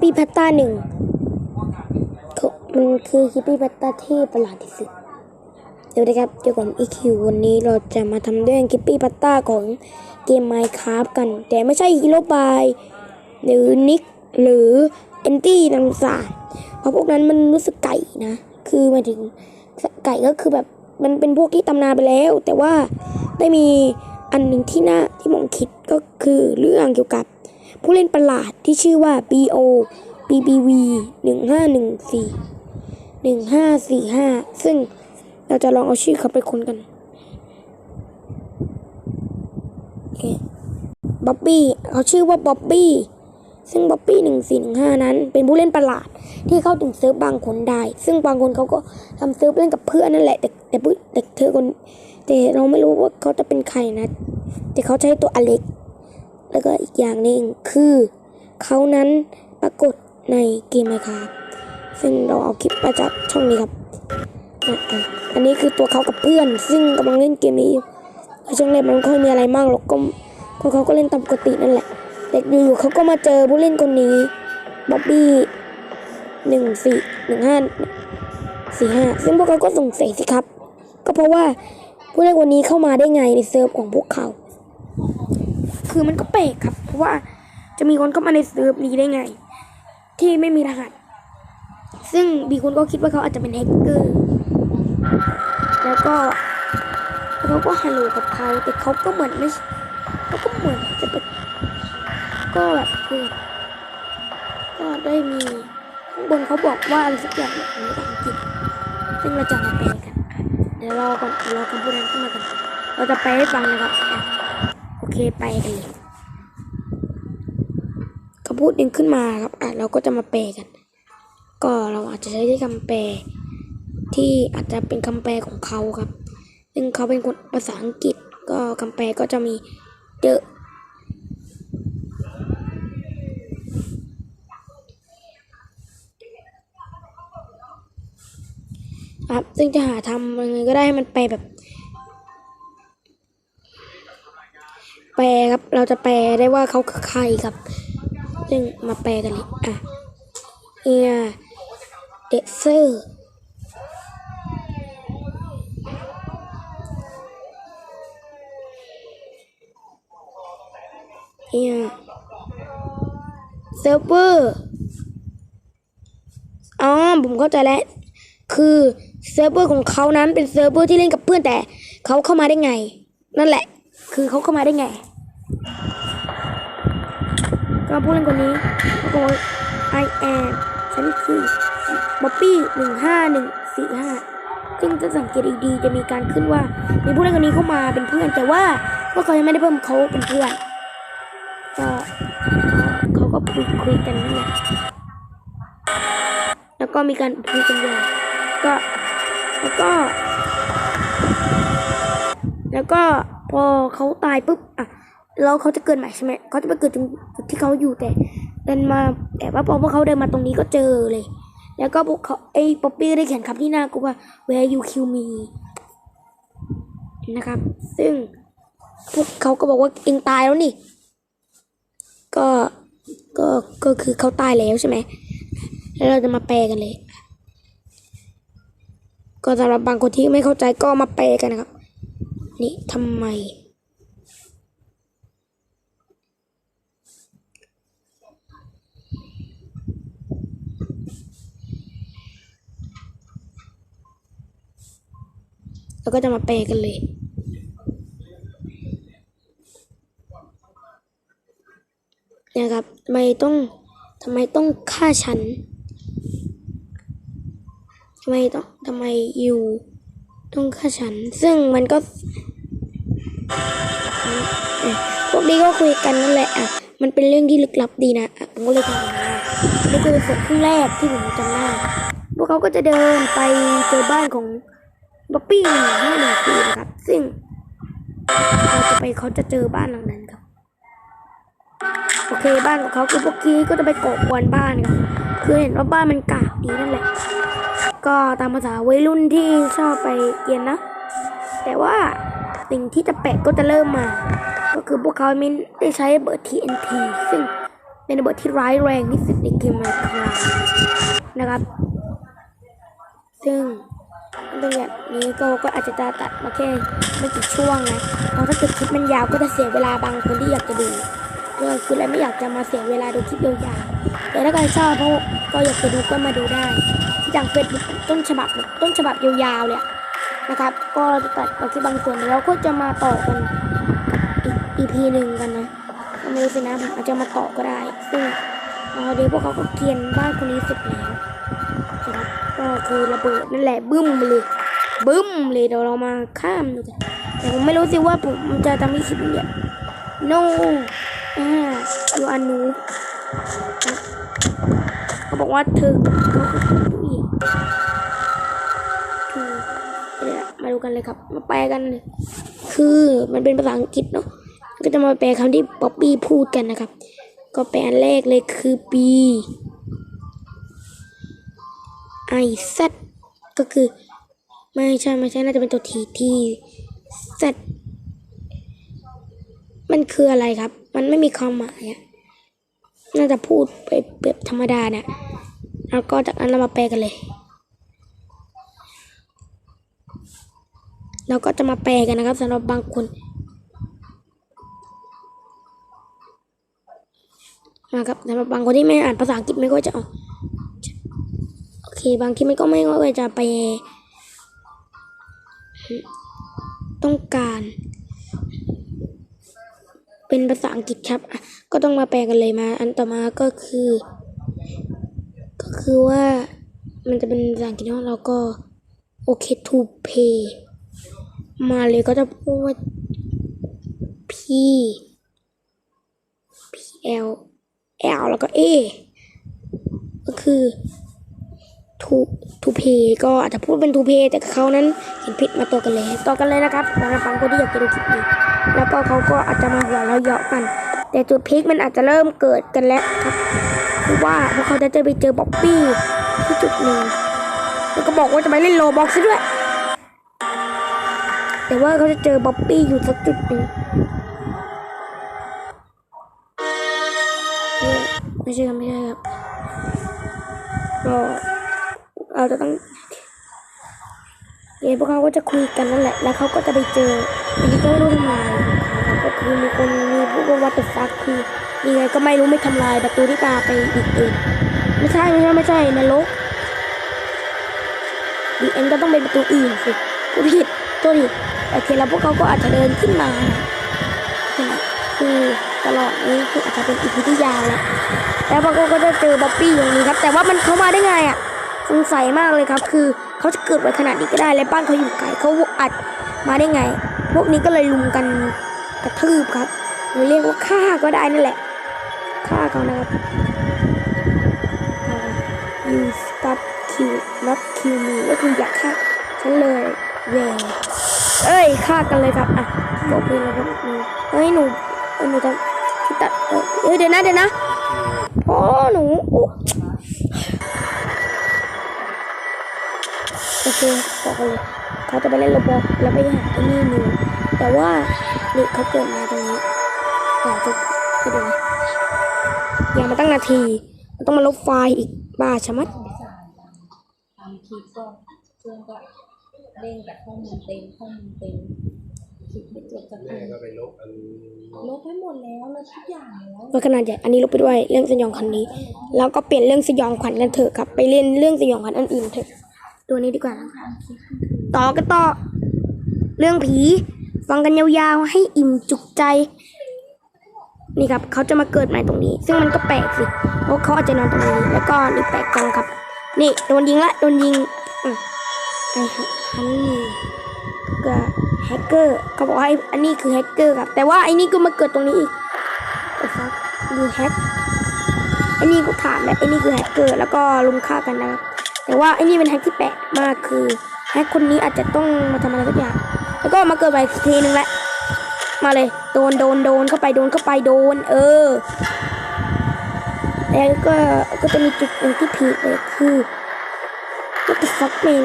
ปี้พัตตาหนึ่งมันคือคิปปี้พัตตาที่ประหลาดที่สุดเดี๋ยวนะครับเดี๋ยวผมอีคิววันนี้เราจะมาทำเรื่องคิปปี้พัตตาของเกม Minecraft กัน แต่ไม่ใช่ฮีโร่บายหรือนิกหรือเอนตี้ต่างๆเพราะพวกนั้นมันรู้สึกไก่นะ คือหมายถึงไก่ก็คือแบบมันเป็นพวกที่ตำนานไปแล้ว แต่ว่าได้มีอันหนึ่งที่น่าที่ผมคิดก็คือเรื่องเกี่ยวกับ ผู้เล่นประหลาดที่ชื่อว่า BO BBV หนึ่งห้าหนึ่งสี่หนึ่งห้าสี่ห้าซึ่งเราจะลองเอาชื่อเขาไปค้นกันบ๊อบบี้เขาชื่อว่าบ๊อบบี้ซึ่งบ๊อบบี้หนึ่งสี่หนึ่งห้านั้น เป็นผู้เล่นประหลาดที่เข้าถึงเซิร์ฟบางคนได้ ซึ่งบางคนเขาก็ทำเซิร์ฟเล่นกับเพื่อนนั่นแหละ แต่แต่ผู้แต่เธอคน แต่เราไม่รู้ว่าเขาจะเป็นใครนะ แต่เขาใช้ตัวอเล็ก แล้วก็อีกอย่างหนึ่งคือเขานั้นปรากฏในเกมไมค์ครับซึ่งเราเอาคลิปมาจากช่องนี้ครับ อันนี้คือตัวเขากับเพื่อน ซึ่งกำลังเล่นเกมนี้อยู่แล้วช่วงแรกมันไม่ค่อยมีอะไรมากหรอกก็ก็เขาก็เล่นตามปกตินั่นแหละ เด็กอยู่ๆเขาก็มาเจอผู้เล่นคนนี้บ๊อบบี้หนึ่งสี่หนึ่งห้าสี่ห้าซึ่งพวกเขาก็สงสัยสิครับ ก็เพราะว่าผู้เล่นคนนี้เข้ามาได้ไงในเซิร์ฟของพวกเขา คือมันก็แปลกครับ เพราะว่าจะมีคนเข้ามาในเซิร์ฟนี้ได้ไง ที่ไม่มีรหัส ซึ่งมีคนก็คิดว่าเขาอาจจะเป็นแฮกเกอร์ แล้วก็เขาก็ฮัลโหลกับเขาแต่เขาก็เหมือนไม่เขาก็เหมือนจะเป็นก็แบบคือก็ได้มีข้างบนเขาบอกว่าอะไรสักอย่างในภาษาอังกฤษซึ่งเราจะมาแปลกันเดี๋ยวรอก่อนรอคำพูดนั้นขึ้นมาก่อนเราจะแปลให้ฟังนะครับอะโอ เคไปกันเลยเขาพูดดึงขึ้นมาครับอะเราก็จะมาแปลกัน ก็เราอาจจะใช้ที่คำแปล ที่อาจจะเป็นคำแปลของเขาครับ ซึ่งเขาเป็นคนภาษาอังกฤษ ก็คำแปลก็จะมีเยอะ ครับ ซึ่งจะหาทำยังไงก็ได้ให้มันแปแบบ แปลครับ เราจะแปลได้ว่าเขาคือใครครับ ซึ่งมาแปลกันเลยอะเอียเดเซอร์เอียเซิร์ฟเวอร์อ๋อผมเข้าใจแล้ว คือเซิร์ฟเวอร์ของเขานั้นเป็นเซิร์ฟเวอร์ที่เล่นกับเพื่อนแต่เขาเข้ามาได้ไง นั่นแหละ คือเขาเข้ามาได้ไง ก็ผู้เล่นคนนี้เขาบอกว่า I am ฉันคือบ๊อบบี้หนึ่งห้าหนึ่งสี่ห้าซึ่งจะสังเกตดีๆจะมีการขึ้นว่า มีผู้เล่นคนนี้เข้ามาเป็นเพื่อน แต่ว่าพวกเขายังไม่ได้เพิ่มเขาเป็นเพื่อน ก็เขาก็คุยคุยกันนี่แหละแล้วก็มีการคุยกันอย่างก็แล้วก็ แล้วก็ พอเขาตายปุ๊บอะแล้วเขาจะเกิดใหม่ใช่ไหมเขาจะไปเกิดตรงจุดที่เขาอยู่แต่เดินมาแต่ว่าพอพวกเขาเดินมาตรงนี้ก็เจอเลย แล้วก็พวกเขาไอ้ป๊อปปี้ได้เขียนคำที่น่ากลัวว่า where you kill me นะครับ ซึ่งพวกเขาก็บอกว่าเองตายแล้วนี่ ก็ก็ก็คือเขาตายแล้วใช่ไหมแล้วเราจะมาแปลกันเลย ก็สำหรับบางคนที่ไม่เข้าใจก็มาแปลกันนะครับ นี่ทำไม แล้วก็จะมาแปลกันเลยเนี่ยครับทำไมต้องทำไมต้องฆ่าฉันทำไมต้องทำไมอยู่ต้องฆ่าฉัน ซึ่งมันก็ พวกนี้ก็คุยกันนั่นแหละอะ มันเป็นเรื่องที่ลึกลับดีนะอะผมก็เลยทำมานี่คือส่วนครึ่งแรกที่ผมจำได้พวกเขาก็จะเดินไปเจอบ้านของบ๊อบบี้ห้าหนึ่งสี่นะครับ ซึ่งเราจะไปเขาจะเจอบ้านหลังนั้นครับ โอเคบ้านของเขาคือพวกกี้ก็จะไปก่อกวนบ้านครับคือเห็นว่าบ้านมันกากดีนั่นแหละ ก็ตามภาษาวัยรุ่นที่ชอบไปเรียนนะ แต่ว่า สิ่งที่จะแปลกก็จะเริ่มมา ก็คือพวกเขาไม่ได้ใช้เบอร์ TNT ซึ่งเป็นระเบิดที่ร้ายแรงที่สุดในเกมไมครานะครับ ซึ่งตรงอย่างนี้ก็ก็อาจจะตัดมาแค่ไม่กี่ช่วงนะเพราะถ้าเกิดคลิปมันยาวก็จะเสียเวลาบางคนที่อยากจะดูก็คืออะไรไม่อยากจะมาเสียเวลาดูคลิปยาวๆแต่ถ้าใครชอบเพราะก็อยากจะดูก็มาดูได้ที่ดังเฟซบุ๊กต้นฉบับต้นฉบับยาวๆเนี่ย นะครับ ก็จะตัดมาแค่บางส่วนแล้วก็จะมาต่อกันอีก EP หนึ่งกันนะไม่รู้สินะผมอาจจะมาต่อก็ได้ ซึ่งเอาเดี๋ยวพวกเขาก็เกียนบ้านคนนี้เสร็จแล้วนะครับก็คือระเบิดนั่นแหละบึ้มไปเลยบึ้มเลยเดี๋ยวเรามาข้ามดูกันแต่ผมไม่รู้สิว่าผมจะทำให้คลิปนี้ no อ่าอยู่อันนูเขาบอกว่าเธอเขาคือผู้หญิง เดี๋ยมาดูกันเลยครับ มาแปลกันเลยคือมันเป็นภาษาอังกฤษเนาะก็จะมาแปลคำที่ป๊อปปี้พูดกันนะครับ ก็แปลอันแรกเลยคือปีไอซก็คือ ไม่ใช่ ไม่ใช่ น่าจะเป็นตัวทีทีซมันคืออะไรครับ มันไม่มีความหมายอะน่าจะพูดไปแบบธรรมดาเนะแล้วก็จากนั้นเรามาแปลกันเลย เราก็จะมาแปลกันนะครับสำหรับบางคนนะครับสำหรับบางคนที่ไม่อ่านภาษาอังกฤษไม่ก็จะออกโอเค บางทีมันก็ไม่ก็จะไป ต้องการ เป็นภาษาอังกฤษครับ ก็ต้องมาแปลกันเลยมา อันต่อมาก็คือ ก็คือว่ามันจะเป็นภาษาอังกฤษของเราก็โอเค to pay มาเลยก็จะพูดว่า p p l l แล้วก็ a ก็คือทูทูเพก็อาจจะพูดเป็นทูเพแต่เขานั้นเห็นผิดมาตัวกันเลยต่อกันเลยนะครับสำหรับบางคนที่อยากจะดูคลิปนี้แล้วก็เขาก็อาจจะมาหัวเราะเยาะกัน แต่จุดพีคมันอาจจะเริ่มเกิดกันแล้วครับคือว่าพวกเขาจะเจอไปเจอบ๊อบบี้ที่จุดหนึ่งแล้วก็บอกว่าจะไปเล่นโลบ็อกซ์ด้วย แต่ว่าเขาจะเจอบ๊อบบี้อยู่สักจุดหนึ่งไม่ใช่ครับไม่ใช่ครับก็เราจะต้องเดี๋ยวพวกเขาก็จะคุยกันนั่นแหละ แล้วเขาก็จะไปเจออันนี้ก็ไม่รู้ทำลายนะครับก็คือมีคนมีพวกวัตถุฟักคือยังไงก็ไม่รู้ไม่ทำลายประตูที่ตาไปอีกอื่นไม่ใช่ไม่ใช่ไม่ใช่นรกดีเอ็นก็ต้องเป็นประตูอื่นสิกูผิดตัวผิ โอเคแล้วพวกเขาก็อาจจะเดินขึ้นมานะคือตลอดนี้คืออาจจะเป็นอีพีที่ยาแล้วแล้วพวกเขาก็จะเจอบ๊อบบี้อย่างนี้ครับ แต่ว่ามันเข้ามาได้ไงอะสงสัยมากเลยครับ คือเขาจะเกิดไว้ขนาดนี้ก็ได้และบ้านเขาอยู่ไกลเขาอัดมาได้ไง พวกนี้ก็เลยลุมกันกระทืบครับหรือเรียกว่าฆ่าก็ได้นั่นแหละฆ่าเขานะครับ you stop kill not kill me ก็คืออยากฆ่าฉันเลยเย่ เอ้ยฆ่ากันเลยครับอะบอกเลยครับเฮ้ยหนูเอ้ยหนูจะตัดเออเอ้ยเดี๋ยวนะเดี๋ยวนะพ่อหนูโอ้โอเคบอกเลยเขาจะไปเล่นโรบอทแล้วไปหาไอ้นี่หนูแต่ว่านี่เขาเกิดมาตรงนี้ขอจะไปดูนะอย่างมาตั้งนาทีมันต้องมาลบไฟล์อีกบ้าชะมัดทำคลิปก็เครื่องก็ เด้งแต่ข้อมูลเต็มข้อมูลเต็มคลิปไม่จบสักอัแม่นก็ไปลบอันลบให้หมดแล้วลบทุกอย่างแล้วไว้ขนาดใหญ่อันนี้ลบไปด้วยเรื่องสยองขวัญนนี้ แล้วก็เปลี่ยนเรื่องสยองขวัญกันเถอะครับ ไปเล่นเรื่องสยองขวัญอันอื่นเถอะ ตัวนี้ดีกว่านะครับต่อกันต่อ เรื่องผี ฟังกันยาวๆให้อิ่มจุกใจ นี่ครับเขาจะมาเกิดใหม่ตรงนี้ ซึ่งมันก็แปลกสิเพราะเขาอาจจะนอนตรงนี้ แล้วก็นี่แปลกกองครับ นี่โดนยิงละโดนยิงอืมไอ้ ฮันนี่ก็แฮกเกอร์เขาบอกว่าไอ้อันนี้คือแฮกเกอร์ครับ แต่ว่าไอ้นี่ก็มาเกิดตรงนี้อีกไอ้ฟักมีแฮกไอ้นี่กูถามแล้วไอ้นี่คือแฮกเกอร์แล้วก็ลุมฆ่ากันนะครับแต่ว่าไอ้นี่เป็นแฮกที่แปลกมากคือแฮกคนนี้อาจจะต้องมาทำอะไรสักอย่าง แล้วก็มาเกิดไปอีกทีนึงแหละมาเลยโดนโดนโดนเข้าไปโดนเข้าไปโดน เออแล้วก็ก็จะมีจุดหนึ่งที่ผิดเลยคือ what the fuck man